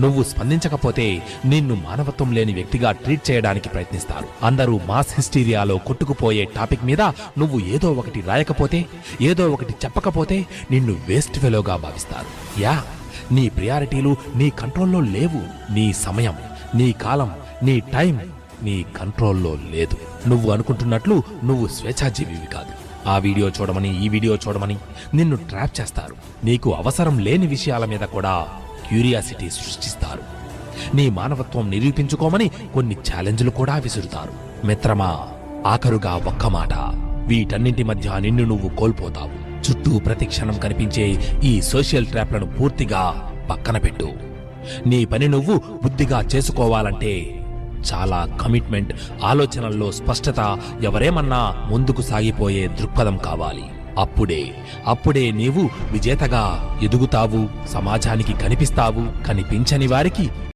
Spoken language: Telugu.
నువ్వు స్పందించకపోతే నిన్ను మానవత్వం లేని వ్యక్తిగా ట్రీట్ చేయడానికి ప్రయత్నిస్తారు. అందరూ మాస్ హిస్టీరియాలో కొట్టుకుపోయే టాపిక్ మీద నువ్వు ఏదో ఒకటి రాయకపోతే ఏదో ఒకటి చెప్పకపోతే నిన్ను వేస్ట్ ఫెలోగా భావిస్తారు. యా నీ ప్రియారిటీలు నీ కంట్రోల్లో లేవు. నీ సమయం నీ కాలం నీ టైం నీ కంట్రోల్లో లేదు. నువ్వు అనుకుంటున్నట్లు నువ్వు స్వేచ్ఛాజీవివి కాదు. ఆ వీడియో చూడమని ఈ వీడియో చూడమని నిన్ను ట్రాప్ చేస్తారు. నీకు అవసరం లేని విషయాల మీద కూడా క్యూరియాసిటీ సృష్టిస్తారు. నీ మానవత్వం నిరూపించుకోమని కొన్ని ఛాలెంజ్లు కూడా విసురుతారు. మిత్రమా ఆఖరుగా ఒక్క మాట. వీటన్నింటి మధ్య నిన్ను నువ్వు కోల్పోతావు. చుట్టూ ప్రతి క్షణం కనిపించే ఈ సోషల్ ట్రాప్లను పూర్తిగా పక్కన పెట్టు. నీ పని నువ్వు బుద్ధిగా చేసుకోవాలంటే చాలా కమిట్మెంట్ ఆలోచనల్లో స్పష్టత ఎవరేమన్నా ముందుకు సాగిపోయే దృక్పథం కావాలి. అప్పుడే అప్పుడే నీవు విజేతగా ఎదుగుతావు సమాజానికి కనిపిస్తావు కనిపించని వారికి